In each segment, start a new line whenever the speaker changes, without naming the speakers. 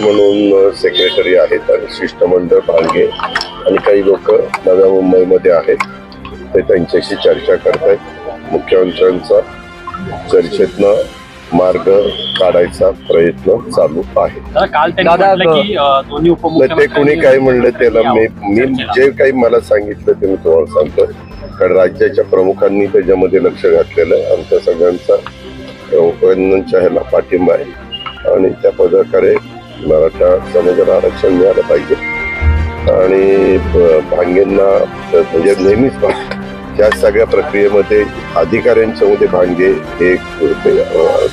विद्यार्थी म्हणून सेक्रेटरी आहेत आणि शिष्टमंडळ भांगे आणि काही लोक नव्या मुंबईमध्ये आहेत. ते त्यांच्याशी चर्चा करतायत. मुख्यमंत्र्यांचा चर्चेतनं मार्ग काढायचा प्रयत्न चालू आहे. ते कोणी काय म्हणलं त्याला मी मी जे काही मला सांगितलं ते मी तुम्हाला सांगतो कारण राज्याच्या प्रमुखांनी त्याच्यामध्ये लक्ष घातलेलं आहे. आमच्या सगळ्यांचा ह्याला पाठिंबा आहे. आणि त्या पदाकारे मराठा समाजाला आरक्षण मिळालं पाहिजे. आणि भांगेंना म्हणजे नेहमीच त्या सगळ्या प्रक्रियेमध्ये अधिकाऱ्यांच्या मध्ये भांगे हे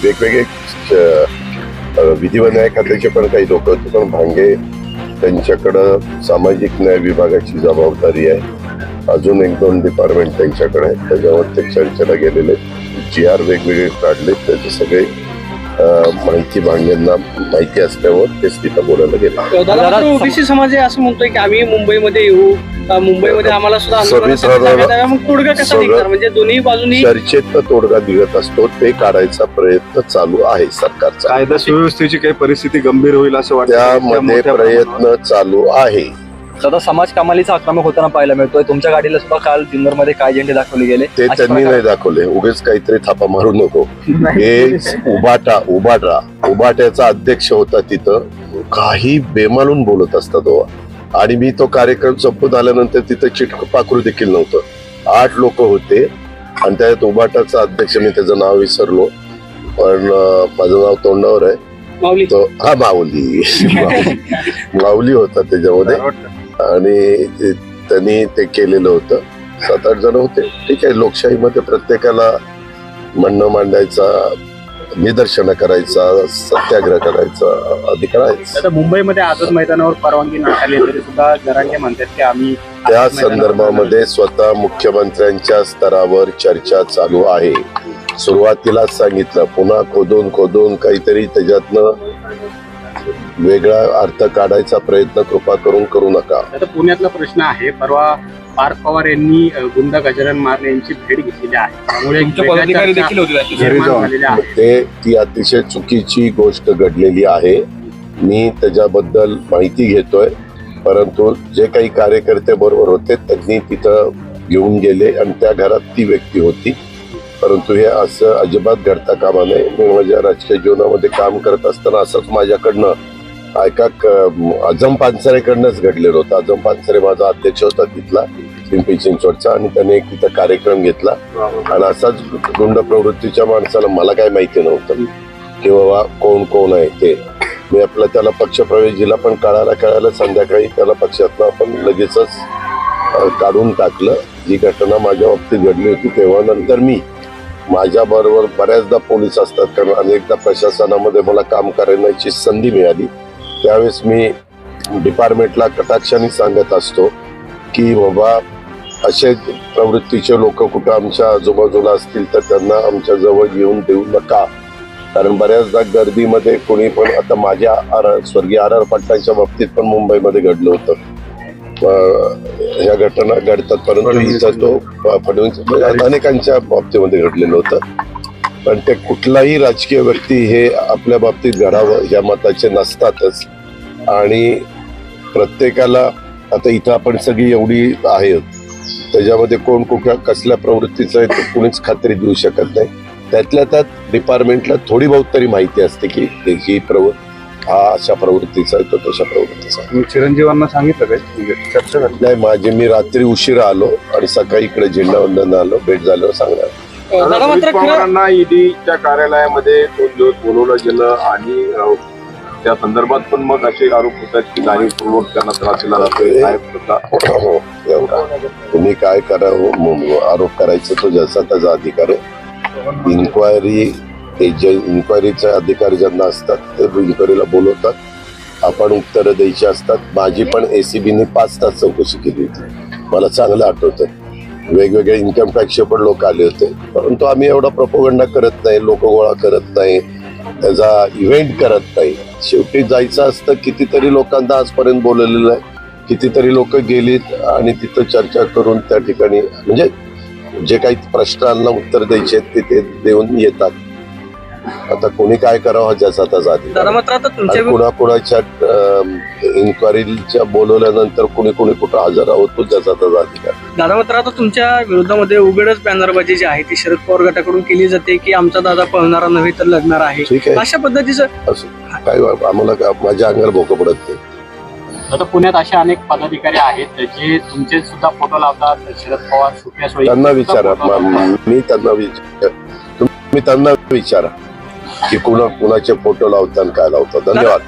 वेगवेगळे च- विधी व न्याय खात्याचे पण काही लोक होते पण भांगे त्यांच्याकडं सामाजिक न्याय विभागाची जबाबदारी आहे. अजून एक दोन डिपार्टमेंट त्यांच्याकडे आहेत. त्याच्यावर ते चर्चेला गेलेले जी आर वेगवेगळे काढले त्याचे सगळे माहिती भांगेंना माहिती असल्यावर तेच तिथं बोलायला गेले.
दादा,
ओबीसी समाज आहे असं म्हणतोय की आम्ही मुंबईमध्ये येऊ. मुंबईमध्ये आम्हाला सुद्धा. मग तोडगा कसा निघणार? म्हणजे दोन्ही बाजूनी
चर्चेत तोडगा निघत असतो. ते काढायचा प्रयत्न चालू आहे सरकारचा.
कायदा सुव्यवस्थेची काही परिस्थिती गंभीर होईल असं वाटतं.
त्यामध्ये प्रयत्न चालू आहे.
दादा समाज कमालीचा आक्रमक होताना पाहायला मिळतोय. तुमच्या गाडीला सुद्धा काल जुन्नरमध्ये काय झेंडे दाखवले गेले?
ते
अशा
त्यांनी
प्रकारे-
नाही दाखवले. उगेच काहीतरी थापा मारू नको. हे उबाटा उबाटा. उबाट्याचा अध्यक्ष होता तिथं. काही बेमालून बोलत असता तो आणि मी तो कार्यक्रम संपून आल्यानंतर तिथं चिटक पाखरू देखील नव्हतं. आठ लोक होते. आणि त्यात उबाटाचा अध्यक्ष मी त्याचं नाव विसरलो. पण अं, माझं नाव तोंडावर आहे.
माऊली.
तो हा माऊली. माऊली. होता त्याच्यामध्ये. आणि त्यांनी ते केलेलं होतं. सात आठ जण होते. ठीक आहे लोकशाहीमध्ये प्रत्येकाला म्हणणं मांडायचा निदर्शनं करायचा सत्याग्रह करायचा अधिकार आहे
मुंबईमध्ये आझाद मैदानावर परवानगी नाकारली तरी सुद्धा जरांगे म्हणतात की आम्ही
त्या संदर्भामध्ये स्वतः मुख्यमंत्र्यांच्या स्तरावर चर्चा चालू आहे. सुरुवातीलाच सांगितलं पुन्हा खोदून खोदून काहीतरी त्याच्यातनं वेगळा अर्थ काढायचा प्रयत्न कृपा करून करू नका
आता पुण्यातला प्रश्न आहे परवा पार्थ पवार यांनी गुंड गजानन मारणे यांची भेट घेतलेली आहे त्यामुळे एक
तुमचे
वेगळ्या
पदाधिकारी
चर्चा
देखील होते त्याच्यात.
निर्माण
जाऊन.
झालेल्या आहेत
ते ती अतिशय चुकीची गोष्ट घडलेली आहे मी त्याच्याबद्दल माहिती घेतोय परंतु जे काही कार्यकर्ते बरोबर होते त्यांनी तिथं घेऊन गेले आणि त्या घरात ती व्यक्ती होती परंतु हे असं अजिबात घडता कामा नये. मी माझ्या राजकीय जीवनामध्ये काम करत असताना असंच माझ्याकडनं एका क- पानसरेकडनंच घडलेलं होतं. अजम पानसरे माझा अध्यक्ष होता तिथला पिंपरी चिंचवडचा आणि त्याने एक तिथं कार्यक्रम घेतला. आणि असाच गुंड प्रवृत्तीच्या माणसाला मला काय माहिती नव्हतं की बाबा कोण कोण आहे ते. मी आपला त्याला पक्षप्रवेश दिला पण कळायला कळायला संध्याकाळी त्याला पक्षातनं आपण लगेचच काढून टाकलं. जी घटना माझ्या बाबतीत घडली होती तेव्हा नंतर मी माझ्या बरोबर बऱ्याचदा पोलीस असतात कारण अनेकदा प्रशासनामध्ये मला काम करण्याची संधी मिळाली. त्यावेळेस मी डिपार्टमेंटला कटाक्षाने सांगत असतो की बाबा असे प्रवृत्तीचे लोक कुठं आमच्या आजूबाजूला असतील तर त्यांना आमच्या जवळ येऊन देऊ नका. कारण बऱ्याचदा गर्दीमध्ये कोणी पण आता माझ्या आर स्वर्गीय आर आर पाटलांच्या बाबतीत पण मुंबईमध्ये घडलं होतं. ह्या घटना घडतात परंतु इथं तो फडणवीस अनेकांच्या बाबतीमध्ये घडलेलं होतं. पण ते कुठलाही राजकीय व्यक्ती हे आपल्या बाबतीत घडावं या मताचे नसतातच. आणि प्रत्येकाला आता इथं आपण सगळी एवढी आहेत. त्याच्यामध्ये कोण कुठल्या कसल्या प्रवृत्तीचं आहे ते कुणीच खात्री देऊ शकत नाही. त्यातल्या त्यात डिपार्टमेंटला थोडी बहुत तरी माहिती असते की ही प्रव हा अशा प्रवृत्तीचा आहे तो तशा प्रवृत्तीचा आहे.
तुम्ही चिरंजीवांना सांगितलं काय? म्हणजे चर्चा झाली.
नाही माझे मी रात्री उशिरा आलो आणि सकाळी इकडे झेंडावंदन आलो भेट झाल्यावर सांगणार.
अं, दादा मात्र खरं
पवारांना ईडीच्या कार्यालयामध्ये दोन दिवस बोलवलं गेलं आणि अ, त्या संदर्भात पण मग असे आरोप होतात की जाणीवपूर्वक त्यांना त्रास दिला जातोय. साहेब सुद्धा
हो एवढा. तुम्ही काय करा हो, म- आरोप करायचं तो ज्याचा त्याचा अधिकार आहे. इन्क्वायरी ते जे इन्क्वायरीचे अधिकारी ज्यांना असतात ते इन्क्वायरीला बोलवतात. आपण उत्तरं द्यायची असतात. माझी पण एसीबीने पाच तास चौकशी केली होती. मला चांगलं आठवतं. वेगवेगळे इन्कम टॅक्सचे पण लोक आले होते. परंतु आम्ही एवढा प्रपोगंडा करत नाही लोक गोळा करत नाही त्याचा इव्हेंट करत नाही. शेवटी जायचं असतं कितीतरी लोकांना आजपर्यंत बोलवलेलं आहे. कितीतरी लोक गेलीत आणि तिथं चर्चा करून त्या ठिकाणी म्हणजे जे काही प्रश्नांना उत्तर द्यायचे आहेत तिथे ते देऊन येतात. आता कोणी काय करावं ज्याचा त्याचा अधिकार
दादा
आहे.
मात्र आता तुमच्या
आणि कुणा कुणाच्या इन्क्वायरीच्या बोलवल्यानंतर कुणी कुणी कुठं हजर आहोत तो ज्याचा त्याचा अधिकार.
दादा मात्र आता तुमच्या विरोधामध्ये उघडच बॅनरबाजी जी आहे ती शरद पवार गटाकडून केली जाते की आमचा दादा पळणारा नव्हे तर लढणार आहे
ठीक आहे
अशा पद्धतीचं
असं काय आम्हाला माझ्या अंगावर भोकं पडत नाही
आता पुण्यात असे अनेक पदाधिकारी आहेत जे तुमचे सुद्धा फोटो लावतात शरद पवार सुप्रिया सुळे
त्यांना विचारा. मी त्यांना विचार तुम्ही त्यांना विचारा की कुणा कुणाचे फोटो लावतात आणि काय लावतात धन्यवाद.